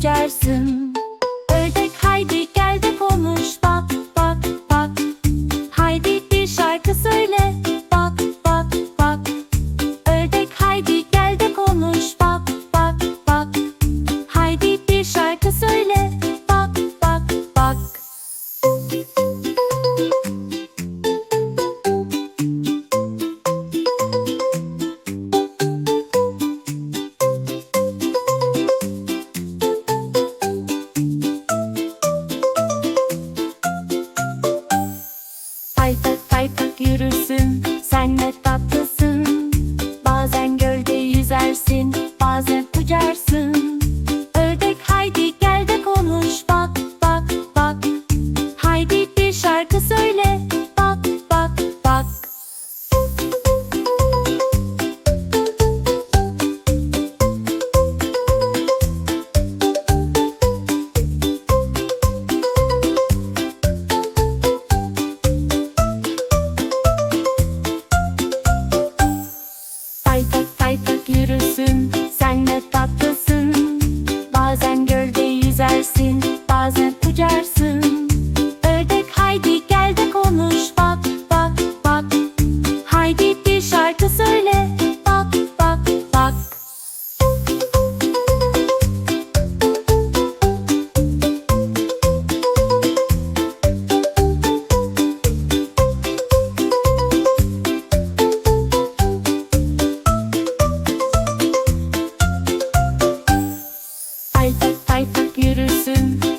uçacarsın Ördek haydi gel de konuş. Bak bak bak. Haydi bir şarkı söyle. Cindy. listen.